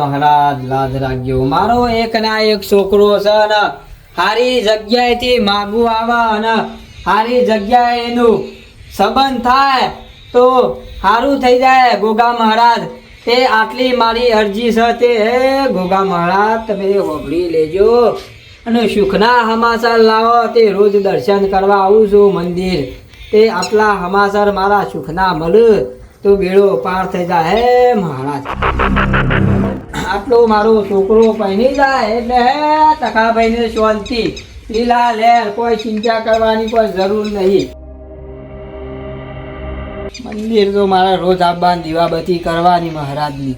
મહારાજ લાજ રાખજો મારો એક ના એક છોકરો છે ને, હારી જગ્યાએથી માગું આવા અને હારી જગ્યાએ એનું સંબંધ થાય તો સારું થઈ જાય, ગોગા મહારાજ. તે આટલી મારી અરજી છે તે, હે ગોગા મહારાજ, તમે હોભળી લેજો. અને સુખના હમાસર લાવો, તે રોજ દર્શન કરવા આવું છું મંદિર. તે આટલા હમાસર મારા સુખના મળે તો બેડો પાર થઈ જાય, હે મહારાજ. આટલો મારો છોકરો પહેરી જાય એટલે હે તકાભાઈને શાંતિ. લીલા લહેર કોઈ ચિંતા કરવાની કોઈ જરૂર નહીં. મંદિર તો મારા રોજ આવવાની દીવાબતી કરવાની મહારાજની.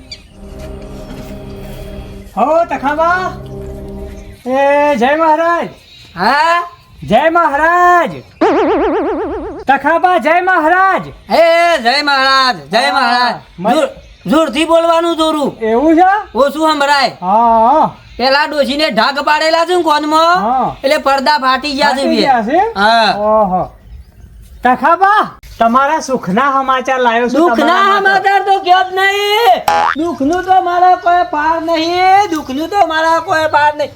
હો તખાબા એ જય મહારાજ. હા? જય મહારાજ. તખાબા જય મહારાજ. હે જય મહારાજ જય મહારાજ. જોરથી બોલવાનું જોરું. એવું છે? ઓછું સંભળાય. હા. પેલા ડોશીને ઢાક પાડેલા છે કોનમાં એટલે પડદા ફાટી ગયા છે? હા. ઓહો. તખાબા તમારા સુખના સમાચાર લાવ્યો છું દુઃખ ના તમારા માટે. સમાચાર તો ક્યાં જ નહીં. દુઃખનું તો મારા કોઈ પાર નહીં. દુઃખનું તો મારા કોઈ પાર નહીં.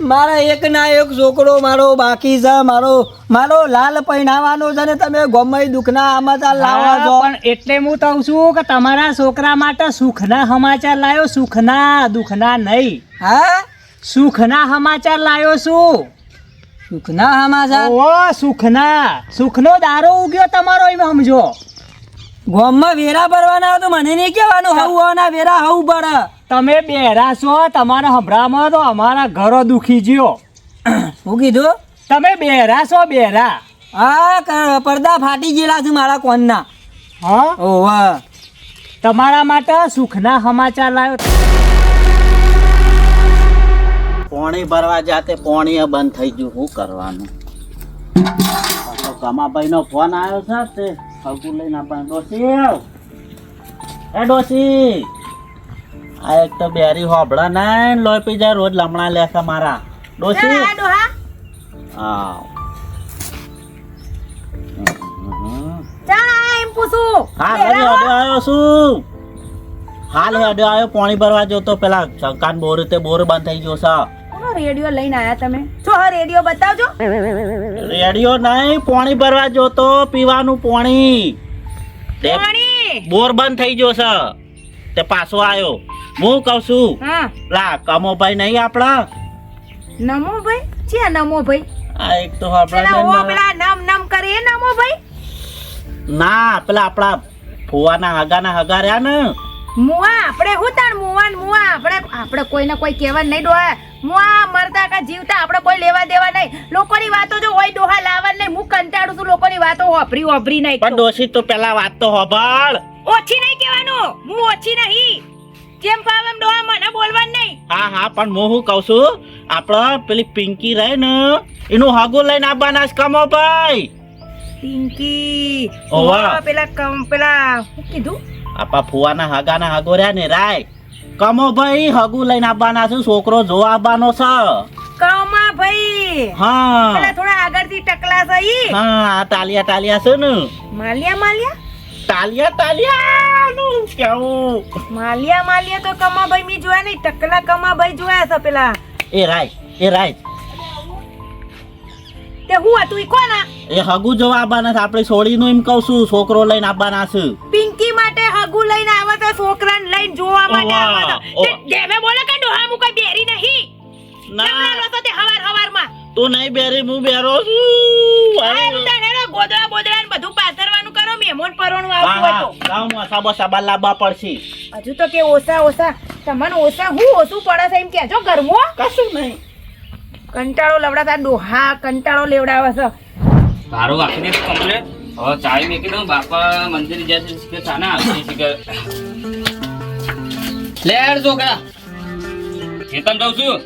મારા એક ના એક છોકરો મારો બાકી છે મારો મારો લાલ પહેણાવાનો છે ને તમે ગમે દુઃખના સમાચાર લાવવા છો પણ એટલે હું કહું છું કે તમારા છોકરા માટે સુખના સમાચાર લાવ્યો સુખના દુઃખના નહીં. હા? સુખના સમાચાર લાવ્યો છું. સુખના સમાચાર? ઓ સુખના. સુખનો દારો ઉગ્યો તમારો એમ સમજો. ગોમમાં વેરા ભરવાના તો મને નહીં કહેવાનું હવું હોવાના વેરા હવું પડે તમે બેરા છો તમારા હમણાંમાં તો અમારા ઘરો દુખી ગયો શું કીધું? તમે બેરા છો બેરા હા પડદા ફાટી ગયેલા છે મારા કોનના. હા? ઓહ તમારા માટે સુખના સમાચાર લાવ્યો પોણી ભરવા જાતે પોણી બંધ થઈ ગયું. શું કરવાનું? કમાભાઈ નો ફોન આવ્યો છે તે. ફગુ લઈને આપણને ડોસી. એ ડોસી. આ એક તો બેરી હોબળા ના લોય પી જાય રોજ લમણા લે છે મારા. ડોસી હા. હાલ હેડ્યો આવ્યો છું. પોણી ભરવા જોતો પેલા શંકાન બોર તે બોર બંધ થઈ ગયો છે. રેડિયો લઈને આયા તમે? હા રેડિયો બતાવજો. રેડિયો નહીં પોણી ભરવા જોતો પીવાનું પોણી. પાણી? બોર બંધ થઈ ગયો છે. તે પાછો આવ્યો હું કહું છું હા. લા કમો ભાઈ નહીં આપણા. નમો ભાઈ છે નમો ભાઈ આ એક તો આપણા પેલા નમ નમ કરે એ નમો ભાઈ ના પેલા આપણા ફુવાના હગાના હગા રહ્યા ને. મુવા આપણે હું તાણ મુવા મુવા આપણે આપણે કોઈને કોઈ કહેવા નહીં ડોહા મુવા મરતા કા જીવતા આપણે કોઈ લેવા દેવા નહીં. લોકોની વાતો જો હોય ડોહા લાવવા નહીં. હું કંટાળું છું લોકોની વાતો હોભરી હોભરી નહીં પણ ડોશી તો પેલા વાત તો હોભાળ. ઓછી નહીં કહેવાનું. હું ઓછી નહીં. જેમ ફાવે એમ ડોહા મને બોલવાનું નહીં? હા હા પણ હું શું કહું છું? આપણે પેલી પિંકી રહે ને એનું હગું લઈને આવવાના જ કમો ભાઈ. પિંકી ઓવા. પેલા કમ પેલા શું કીધું? આપા ફુવાના હગાના હગો રહ્યા ને રાય. કમો ભાઈ હગું લઈને આવવાના છે છોકરો જોવા આવવાનો છે. કમા ભાઈ. હા. પેલા થોડા આગળથી ટકલા છે ઈ. હા આ તાલિયા તાલિયા છે ને. માલિયા માલિયા? તાલિયા તાલિયા નું કેવું માલિયા માલિયા તો કમા ભાઈ મી જોયા નહીં ટકલા કમા ભાઈ જોયા છે પેલા. એ રાઈ એ રાઈ તે હું હતું ઈ કોના એ હગુ જોવા આવવાના છે આપણે છોડીનું એમ કહું છું છોકરો લઈને આવવાના છે. પિંકી માટે હગુ લઈને આવે તો છોકરાને લઈને જોવા માટે આવે દેવે બોલે કે ડોહા મુ કોઈ બેરી નહીં. ના. તો તે હવાર હવારમાં? તું નહીં બેરી હું બેરો છું. ગોદડા બોદડા બધું પાથરવાનું કરો મહેમાન પરણું આવ્યું હોય તો લાવ મસા બસા બાર પડશે. હજુ તો કે ઓસા ઓસા તમને ઓસા હું ઓછું પડે છે એમ કેજો ગરમો કશું નહીં. કંટાળો લવડાતા ડોહા કંટાળો લેવડાવે છે. તારો વાકી કમ્પ્લેટ હવે ચાવી મેકી દઉં બાપા મંદિર જશે કે ચાના આવતી છે કે લેર છોકરા. ખેતમ જાઉં છું.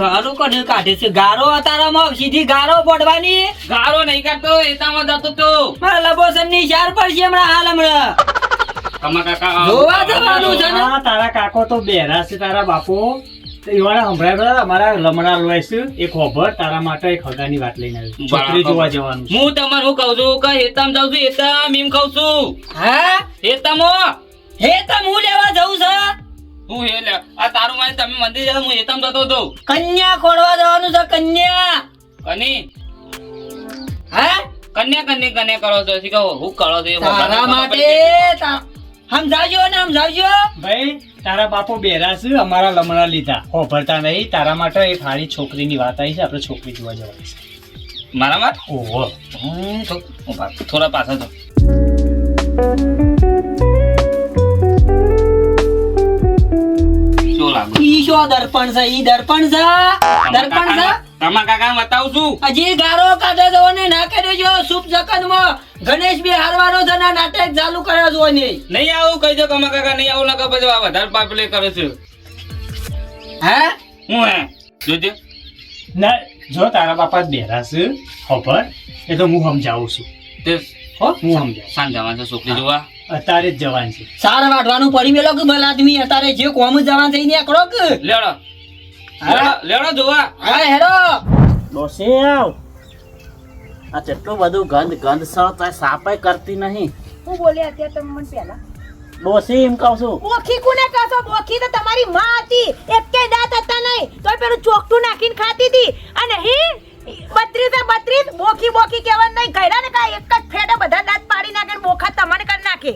ગારો કઢે કાઢે છે? ગારો અતારામાં સીધી ગારો પડવાની ગારો નહીં કાઢતો એતામાં જતો તો. મારા લબોસનની શાર પડશે હમણાં હાલ હમણાં. કાકા જોવા જવાનું છે હા તારા કાકો તો બેરા છે તારા બાપુ. સંભળાય અમારા લમણા છે એક હોભર તારા માટે એક હગાની વાત લઈને આવ્યો. છોકરી જોવા જવાનું હું તમારું હું કહું છું કે હેતામ જાઉં છું હેતામ એમ કહું છું. હા? હેતામો? હે તમે મંદિર જતા હું એતમ જતો હતો. કન્યા ખોડવા જવાનું છે કન્યા. કની? હે? કન્યા કન્યા કન્યા કરો છો? શી કહો હું કરો છો તારા માટે સમજાવજો ને સમજાવજો. ભાઈ તારા બાપો બેરા છે અમારા લમણા લીધા. હોભરતા નહીં તારા માટે એ ફાળી છોકરીની વાત આવી છે આપણે છોકરી જોવા જવાની છે. મારા માટે? ઓહો. થોડા પાછળ તો લાગુ. ઈ શો દર્પણ છે ઈ દર્પણ છે. દર્પણ છે? તમારા કાકા બતાવું છું. હજી ગારો કાઢે તો ને ના કરી સુપ જકન જગતમાં ગણેશ બી હારવાનો છે ના નાટક ચાલુ કર્યો છો ને નહીં આવું કહી દો કમા કાકા નહીં આવું લગા પછી આ વધારે પાપલે કરે છે. હે? હું હે? જોજે. ના જો તારા બાપા જ બેરા છે હોભર એ તો હું સમજાવું છું. તે હો? હું સમજાવું. સાંજ છે છોકરી જોવા. અત્યારે જ જવાન છે. સાર વાઢવાનું પડી મેલો કે ભલા આદમી? અત્યારે જે કોમ જવાન થઈ ને કરો કે? લેડો. લેડો લેડો જોવા. હા હેડો. ડોસે આવ. આ કેટલું બધું ગંધ ગંધ સળ તો સાપે કરતી નહીં. હું બોલ્યા અત્યારે તમે મને પહેલા. ડોસી એમ કહું છું. બોખી કોને કહેશો? બોખી તો તમારી માં હતી. એક કે દાંત હતા નહીં. તોય પેલું ચોકટું નાખીને ખાતી હતી. અને હી બત્રીસે બત્રીસ બોખી બોખી કહેવાનું નહીં. ગયડા ને કાંઈ એક જ ફેટે બધા દાંત પાડી નાખે ને બોખા તમને કરી નાખે.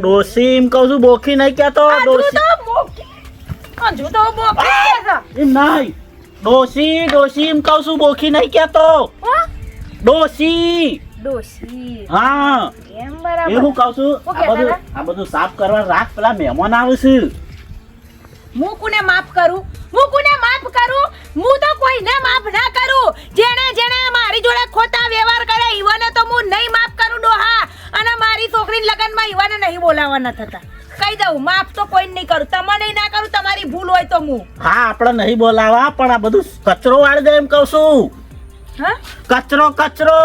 ડોસી એમ કહું છું બોખી નહીં કહેતો ડોસી તો હજુ તો બોખી જ નહીં. ડોસી ડોસી એમ કહું છું બોખી નહીં કહેતો. હો? ડોસી હા. એમ બરાબર. હું કહું છું આ બધું આ બધું સાફ કરવા રાખ પેલા મહેમાન આવે છે. હું કોને માફ કરું? નહીં ના થતા. કહી દઉં માફ તો કોઈ નહીં કરું. તમને ના કરું તમારી ભૂલ હોય તો હું હા આપણે નહીં બોલાવા પણ આ બધું કચરો વાળી દે એમ કહું છું. હા? કચરો કચરો.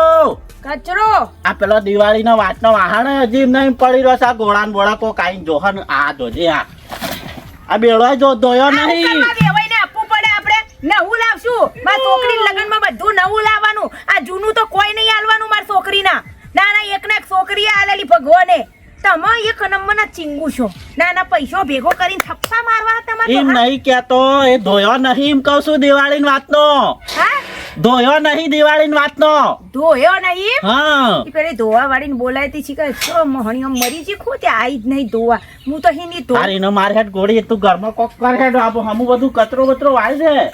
કચરો? આ પેલો દિવાળીનો વાતનો વાહણ હજી નહીં પડી રહ્યો છે. આ ને બોળા કો કાઈ જોહન આ જોજે આ. આ બેડો જો ધોયો નહીં. કરવા વેવાઈને આપવું પડે આપણે. નવું લાવશું. મારી છોકરીના લગ્નમાં બધું નવું લાવવાનું. આ જૂનું તો કોઈ નહીં આલવાનું મારા છોકરીના. ના ના એક ને એક છોકરી આલેલી ભગવાને. તમે એક નંબરના ચીંગુ છો. ના ના પૈસો ભેગો કરીને થપ્પા મારવા તમારે એમ નહીં કેતો એ ધોયો નહીં એમ કહું છું દિવાળીની વાતનો. હા? ધોયો નહીં દિવાળીની વાતનો. ધોયો નહીં હા. પેલી ધોવા વાળીને બોલાયતી છે કે છો મહણીઓ મરી જી ખો ત્યાં આઈ જ નહીં ધોવા. હું તો હિની નહીં તારી એનો માર હેડ ગોળી તું ઘરમાં કોક કર હેડ. આબો હમું બધું કચરો બચરો વાળી દે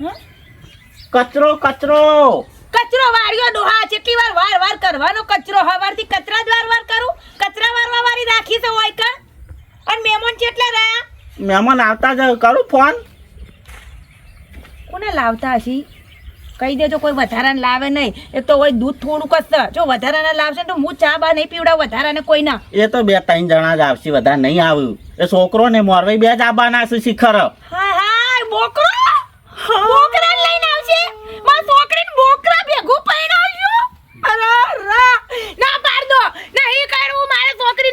હમ? કચરો કચરો. કચરો વાળ્યો ડોહા જેટલી વાર વાર વાર કરવાનો કચરો હવારથી કચરા જ વાર વાર કરું. કચરા વારવા વાળી રાખી છે હોય કા? અને મહેમાન કેટલા રહ્યા? મહેમાન આવતા જ કરું ફોન. કોને લાવતા હશી? કહી દેજો કોઈ વધારાને લાવે નહીં. એક તો હોય દૂધ થોડુંક જ. જો વધારાને લાવશે તો હું ચા બા નહીં પીવડાવ વધારાને કોઈ ના એ તો બે ત્રણ જણા જ આવશે વધારે નહીં આવ્યું એ છોકરો ને મોરવાઈ બે જ આવવાના છે શિખર. હા હા બોકરો! બોકરા લઈને આવશે મારા છોકરીને બોકરા ભેગું પહેરાવ્યું અરે રા ના પાડ દો નહીં કાઢવું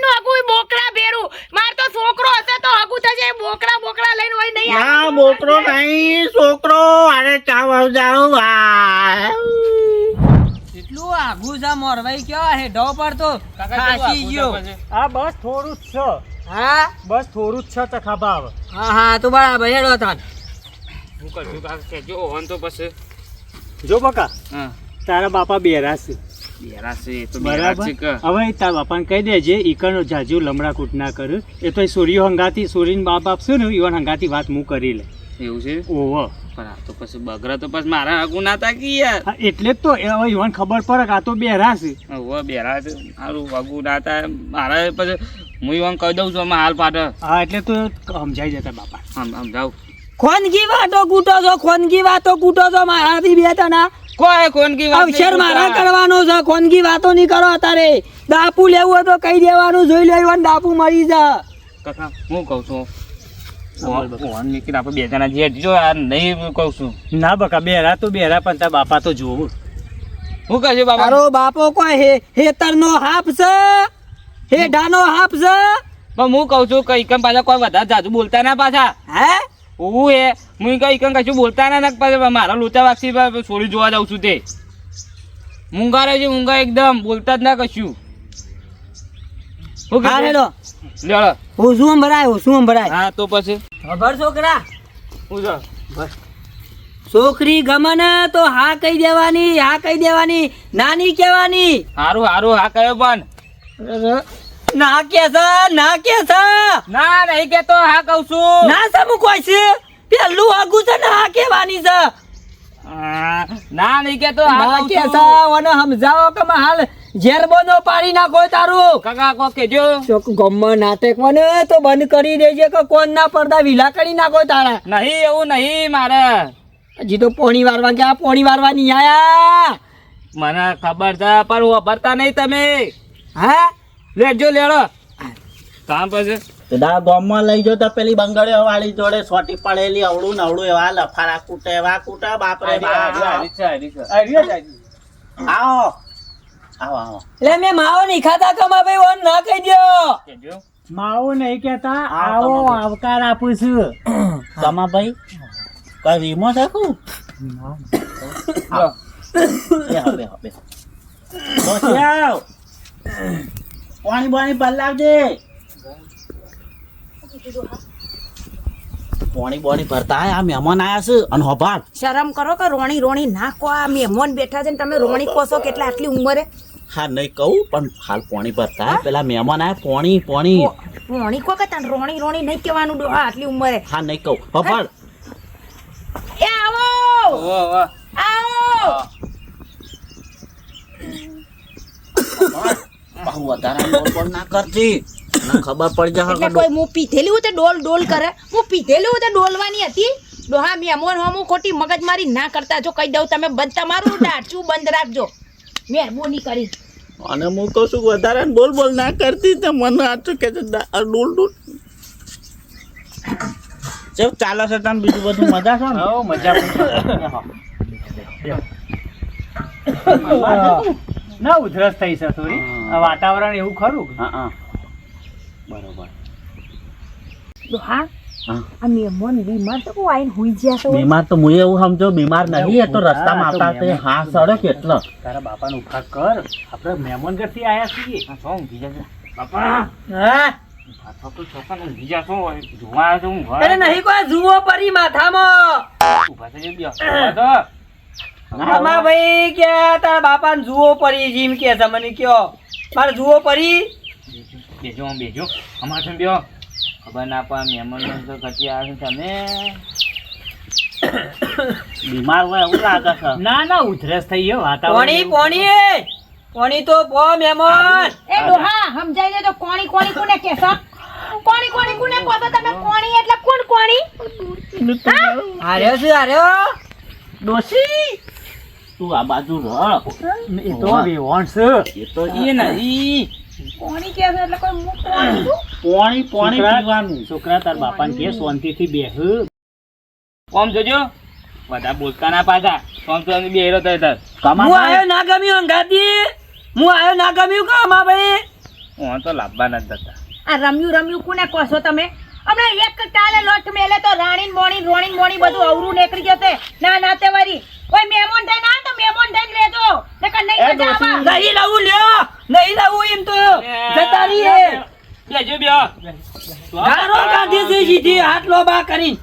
છોકરીનું હગું બોકરા ભેરું માર તો છોકરો હશે તો હગું થશે. બોકરા બોકરા લઈને હોય નહીં ના બોકરો નહીં છોકરો. અરે ચાવ વાવ જાઉં એટલું આઘું છે મોરવાઈ કયો હેડો પર તો કાકા ખાસી ગયો. આ બસ થોડું જ છે. હા? બસ થોડું જ છે તો ખભા હા હા તો બરાબર હેડો તાન. હું કહું છું કે જો ઓન તો પછી. જો બકા હા. તારા બાપા બેરા છે. તો હવે તારા બાપાને કહી દેજે ઈકણનો જાજુ લમડા કૂટ ના કર. એ તો સૂર્ય હંગાતી સોરીન બાપ બાપ છે ને ઈવન હંગાતી વાત હું કરી લે. એવું છે? ઓહો. પણ આ તો પછી બગરા તો પછી મારા આગુ ના તાકી યાર. એટલે જ તો એ હવે ઈવન ખબર પડે કે આ તો બેરા છે. હવે બેરા છે. મારું આગુ ના થાય. મારા પછી હું ઈવન કહી દઉં છું હાલ પાટે હા એટલે તો સમજાઈ જતા બાપા. સમજાવ ખોનગી વાતો કૂટો છો ખોનગી વાતો કૂટો છો મારાથી બે તના કોઈ કોણ કી વાત અવસર મારા. કરવાનો છે? ખોનગી વાતો નહીં કરો અત્યારે. દાપુ લેવું હોય તો કહી દેવાનું જોઈ લેવાનું દાપુ મળી જા. કાકા હું કહું છું? આપણે બે જણા જે જો આ નહીં હું કહું છું. ના બકા બેરા તો બેરા પણ તારા બાપા તો જોવું હું કહે બાપા બાબા? બાપો કોઈ હે હેતરનો હાફ છે? હેઢાનો હાફ છે? પણ હું કહું છું કઈ કેમ પાછા કોઈ વધારે જાજુ બોલતા ના પાછા. હે? હું એ હું કઈ કમ કશું બોલતા ના નાખ પાસે મારા લોચા વાક્ષી છોડી જોવા જાઉં છું તે. મૂંગા રહે છે મૂંગા એકદમ બોલતા જ ના કશું. હું? હેડો લ્યો હું શું ભરાય હું શું ભરાય હા તો પછી. ખબર છોકરા? હું છોકરી ગમે ને તો હા કહી દેવાની હા કહી દેવાની નાની કહેવાની. હારું હારું હા કહ્યો પણ. ના કે છે ના કે છે. ના નહીં કેતો હા કહું છું. ના સમું કોઈ છે. પેલું આગું છે ને હા કેવાની છે. ના નહીં કેતો હા કે છે. ઓને સમજાવો કે માં હાલ ઝેર બંધો પાડી નાખો તારું. કાકા કો કેજો ચોક ગમમાં નાતે કોને તો બંધ કરી દેજે કે કોણ ના પડદા વિલા કરી નાખો તારા. નહીં એવું નહીં મારે. હજી તો પોણી વારવા ગયા પોણી વારવા નહીં આયા. મને ખબર છે પણ વાપરતા નહીં તમે. હા? લેજો લેડો. કામ પછી? પેલા ગામમાં લઈ જતા તો પેલી બંગડીઓ વાળી જોડે સોટી પડેલી અવળું નવળું એવા લફારા કૂટે એવા કૂટે બાપરે બાપ. આવો. આવો આવો. એટલે મેં માવો નહીં ખાતા કમા ભાઈ ઓન ના કહી દો માવો નહીં કેતા આવો આવકાર આપું છું. તમા ભાઈ કઈ વીમો બેહો બેહો બેહો આવ પાણી બાણી ભરલાવજે. પાણી બાણી ભરતા આ મહેમાન આયા છે અને હોભાળ. શરમ કરો કે રોણી રોણી ના કો આ મહેમાન બેઠા છે ને તમે રોણી કોસો કેટલા આટલી ઉંમરે? હા નહીં કહું પણ હાલ પાણી ભરતા. પેલા મહેમાન આયા પાણી પાણી. રોણી કો કે તને રોણી રોણી નહીં કહેવાનું હા આટલી ઉંમરે. હા નહીં કહું. હોભાળ. એ આવો. આવો વધારે બોલ બોલ ના કરતી. ખબર પડી જશે એટલે કોઈ હું પીધેલી હોય તો ડોલ ડોલ કરે. હું પીધેલી હોય તો ડોલવાની હતી. ડોહા મહેમાન હું ખોટી મગજમારી ના કરતા. જો કહી દઉં તમે બંધ તમારું ડાચું બંધ રાખજો. મહેરબાની કરી. અને હું કહું છું વધારે બોલ બોલ ના કરતી તો મને આટલું કે ડોલ ડોલ. ચેવ ચાલે છે તમે બીજું બધું મજા છે ને? હો મજા ના ઉધરસ થઈ છે થોડી વાતાવરણ એવું ખરું. હા હા. બરોબર. હા. આ મહેમાન બીમાર તો કોઈ આઈને હુઈ ગયા છે. બીમાર તો હું એવું સમજો બીમાર નહીં એ તો રસ્તામાં આવતા તે હા સડક કેટલો તારા બાપાનો ઉફાર કર. આપણે મહેમાન ઘરથી આયા છીએ. બાપા! હા? છોકરો. જોવા આવ્યો તો ઊંઘવા નહીં કોઈ જુઓ પરી માથામાં. થઈ. થો. ભાઈ કે તારા બાપા ને જુઓ પરી જીમ કે છે મને કયો. મારે જુઓ પરી. બેજો બેજો. અમાર તમે બેહો. ખબર ના પા મહેમાન તો કચ્છી આવે છે તમે. બીમાર હોય એવું લાગે છે. ના ના ઉધરસ થઈ ગયો વાતાવરણ પોણી. પોણી પોણી તો પો મહેમાન. એ ડોહા સમજાઈ તો કોણી કોણી કોને કહેશો? કોણી કોણી કોને કહો તમે કોણી એટલે કોણ કોણી? હાર્યો છે હાર્યો. ડોશી. તું આ બાજુ રહ. એ તો વેવણ છે. એ તો એ નહીં કોણી કે એટલે કોઈ મું? પાણી પાણી પીવાનું. છોકરા તાર બાપાને કે શાંતિથી બેહ. કોમ જોજો. બધા બોલતા ના પાછા કોમ તો અમે બેહેલો થાય તાર. કમા હું આયો ના ગમ્યો અંગાતી હું આયો ના ગમ્યું કા મા ભાઈ? હું તો લાભવા નથી જતા. આ રમ્યું રમ્યું કોને કહો છો તમે? હમણાં એક ટાલે લોટ મેલે તો રાણી મોણી રોણી મોણી બધું અવરું નીકળી જશે. ના ના તે વરી. કોઈ મહેમાન થઈને ના તો મહેમાન થઈને લેજો. નકર નહીં મજા આવે. નહીં લાવું લ્યો. નહીં લાવું એમ તો. જતા રહીએ લેજો બ્યો ગારો કાઢી છે સીધી હાથ લોબા કરી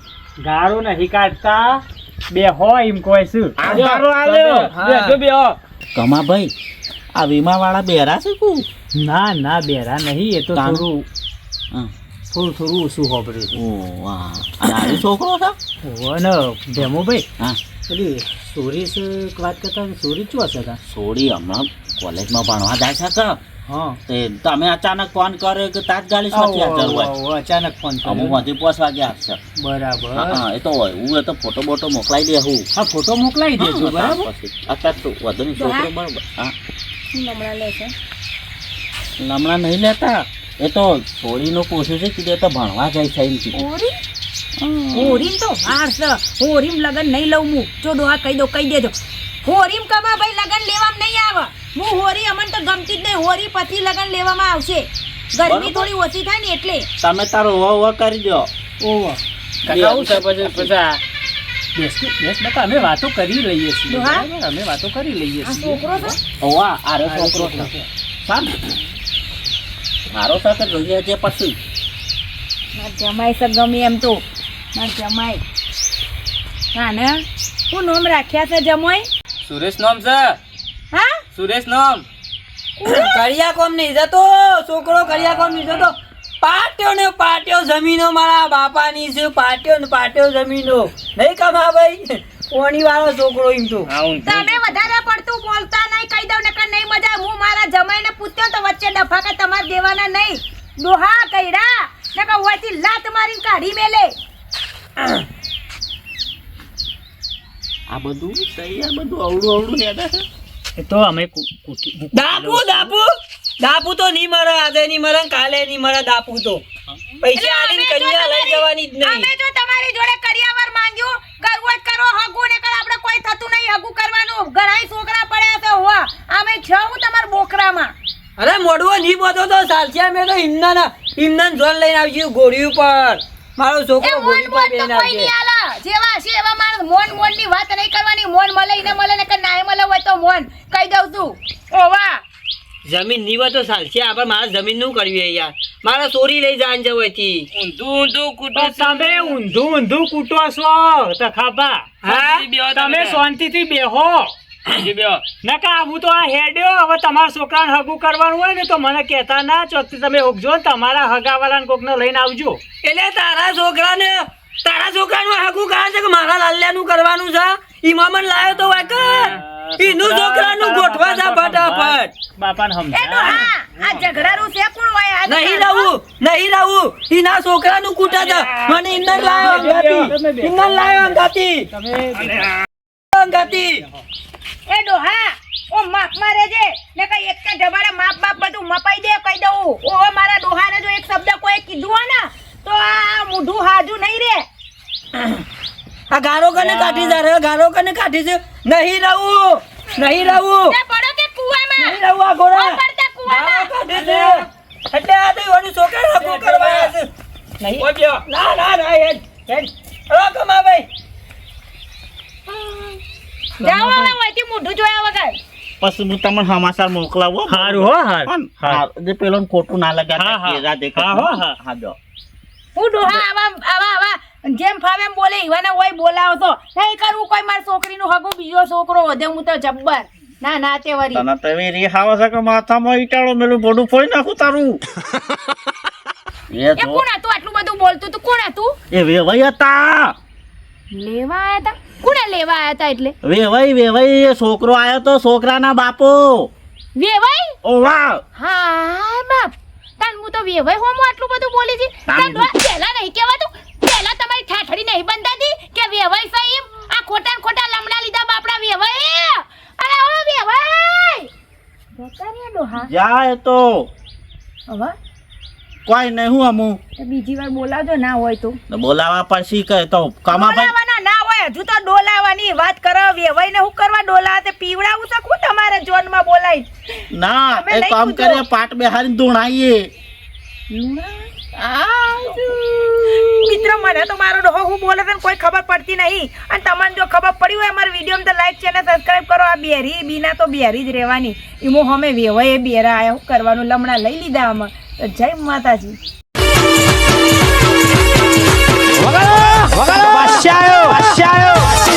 ગારો નહીં કાઢતા. બે હોય એમ કોઈ શું. ગારો આલ્યો લેજો બ્યો કમા ભાઈ આ વીમા વાળા બેરા છે કુ ના ના બેરા નહીં એ તો થોડું હા. થોડું થોડું ઓછું હોબળ્યું ઓ વાહ. આ છોકરો છે? ને ભેમુભાઈ હા. પેલી સુરેશ વાત કરતા સોરી ચો છે તા? સોડી હમણાં કોલેજમાં ભણવા જાય છે કે હા. તે તમે અચાનક ફોન કર્યો કે તાત્કાલિક શોથી હાજર હોય અચાનક ફોન અમુક કર્યો હજી પોસવા ગયા છે. બરાબર. હા એ તો હોય. હું એ તો ફોટો બોટો મોકલાઈ દે હું. હા ફોટો મોકલાવી દેજો બરાબર. અત્યારે તો વધુ છોકરો બરાબર. હા. લે છે લમણા નહીં લેતા? એ તો સોડીનું પૂછ્યું છે કે તો ભણવા જાય છે એમ કીધું. હોરી હોરીમ તો વાર છે હોરીમ લગન નહીં લઉં હું. જો ડોહા કહી દો કહી દેજો. હોરીમ કમા ભાઈ લગન લેવામાં નહીં આવે. હું હોરી અમન તો ગમતી જ નહીં. હોરી પછી લગન લેવામાં આવશે. ગરમી થોડી ઓછી થાય ને એટલે. તમે તારો ઓ ઓ કરી દો. ઓહો. કાકા હું છે પછી પછી અમે વાતો કરી લઈએ છીએ. અમે વાતો કરી લઈએ છીએ. છોકરો છે? હોવા આરે છોકરો છે. સામ મારો સાથે જોઈએ છે પછી. માર જમાઈ છે ગમે એમ તો. માર જમાઈ. હા ને? શું નામ રાખ્યા છે જમાઈ? સુરેશ નોમ છે. હા? સુરેશ નોમ. કરિયા કોમ નહીં જતો છોકરો કરિયા કોમ નહીં જતો. પાટ્યો ને પાટ્યો જમીનો મારા બાપાની છે પાટ્યો ને પાટ્યો જમીનો. નહીં કમા ભાઈ? કોણી વાળો છોકરો એમ તો. તમે વધારે પડતું બોલતા નહીં કહી દઉં ને કે નહીં મજા હું મારા જમાઈને પૂછ્યો તો વચ્ચે ડફાકા તમારે દેવાના નહીં. ડોહા કઈરા ને કે હોયથી લાત મારીને કાઢી મેલે. આ બધું સહી આ બધું અવડું અવડું હેડે એ તો અમે દાપુ દાપુ? દાપુ તો નહીં મરે આજે નહીં મરે કાલે નહીં મરે દાપુ તો. પૈસા આલીને કન્યા લઈ જવાની જ નહીં. અમે જો તમારી જોડે કરિયાવર માંગ્યું કરવું જ કરો હગું ને કર આપણે કોઈ થતું નહીં હગું કરવાનું. ઘણા છોકરા પડ્યા છે હોવા અમે છો હું તમારા બોકરામાં. અરે મોડવો નહીં બોતો તો સાલસિયા મેં તો હિમના હિમના જોન લઈને આવજો ગોળી ઉપર. મારો છોકરો ગોળી ઉપર બેન આવજે. જેવા છે એવા માણસ. મોન મોનની વાત નહીં કરવાની. મોન મળે ને મળે ને કે નાય મળે હોય તો મોન. કહી દઉં છું. ઓવા. જમીનની તો સાલસિયા આપણે મારા જમીનનું કરવી યાર. મારા ચોરી લઈ જાય છે હતી ઊંધું ઊંધું કૂટો તમે ઊંધું ઊંધું કૂટો છો. તો ખભા હા તમે શાંતિથી બેહો. બીજું બેહો. હું તો આ હેડ્યો. હવે તમારા છોકરાને હગું કરવાનું હોય ને તો મને કહેતા ના. ચોકથી તમે હોગજો ને તમારા હગાવાળાને કોકને લઈને આવજો. એટલે તારા છોકરાને તારા છોકરાનું હાકું કહે છે કે મારા લાલ્યાનું કરવાનું છે? ઈમામન લાયો તો વાય ઈનું છોકરાનું ગોઠવા જા ફટાફટ. બાપાને એ સમજાય ડોહા આ ઝઘડારું છે કોણ હોય આ નહીં રહું નહીં રહું. ઈના છોકરાનું કૂટા છે મને ઇન્દર લાયો અંગાતી. ઇન્દર લાયો અંગાતી. અંગાતી. એ ડોહા ઓ માફ મારે જે. ને કઈ એક કે ઢબાડા માપ બાપ બધું મપાઈ દે કહી દઉં. ઓ મારા ડોહાને જો એક શબ્દ કોઈ કીધું હોય ને તો આ મોઢું હાજુ નહીં રે. આ ગારો કને કાઢી જા રે ગારો કને કાઢી છે? નહીં રહું. નહીં રહું. તે પડો કે કુવામાં. નહીં રહું આ ગોરા પડતા કુવામાં. કાઢી છે. એટલે આ તો ઓની છોકરા રાખો કરવા છે. નહીં. ઓય ના ના ના હેડ હેડ રોકો કમા ભાઈ. જાઓ હવે ઓયથી મોઢું જોયા વગર. પછી હું તમને સમાચાર મોકલાવો હારું હો હાર. હાર. જે પેલો ખોટું ના હા, લગાડતા હા. કેરા દેખા હા, હા. હા. જો. હું ડોહા આવા આવા આવા. જેમ ફાવે એમ બોલે ઈવાને ઓય બોલાવો તો. નહીં કરવું કોઈ મારી છોકરીનું હગું? બીજો છોકરો વધે હું તો જબ્બર. ના ના તે વરી. તને તો રી હાવા છે કે માથામાં ઈટાળો મેલું બોડું ફોઈ નાખું તારું. એ એ કોણ હતું? આટલું બધું બોલતું તું? કોણ હતું? એ વેવાઈ હતા. લેવા આયા હતા કોણે લેવા આયા હતા એટલે? વેવાઈ વેવાઈ એ છોકરો આયો તો છોકરાના બાપો. વેવાઈ? ઓ વાહ હા બાપ. તાન હું તો વેવાઈ હોમ આટલું બધું બોલી છી તાન પહેલા નહીં કહેવાતું. પહેલા તમારી ઠાઠડી નહીં બંધાતી કે વેવાય સાહેબ આ ખોટા ખોટા લમડા લીધા બાપડા વેવાય. અરે ઓ વેવાય! જતા રહ્યા ડોહા જાય તો. હવે? કોઈ નહીં હું અમુ બીજી વાર બોલાવજો ના હોય તો. બોલાવા પછી કહે તો કમા ભાઈ બોલાવાના ના હોય હજુ તો ડોલાવાની વાત કરો વેવાય ને હું કરવા ડોલા તે પીવડાવું શકું તમારે જોનમાં બોલાય ના એ કામ. કરીએ પાટ બેહારી ધૂણાઈએ. મિત્રો મને તો મારો ડોહો હું બોલે છે કોઈ ખબર પડતી નહીં. અને તમને જો ખબર પડી હોય અમારા વીડિયો તો લાઈક ચેનલ સબસ્ક્રાઈબ કરો. આ બેરી બીના તો બેરી જ રહેવાની. એમો હમે વેવો એ બેરા આવ્યા હું કરવાનું? લમણા લઈ લીધા આમાં. તો જય માતાજી. વગાડો વગાડો. વાશ્યાયો વાશ્યાયો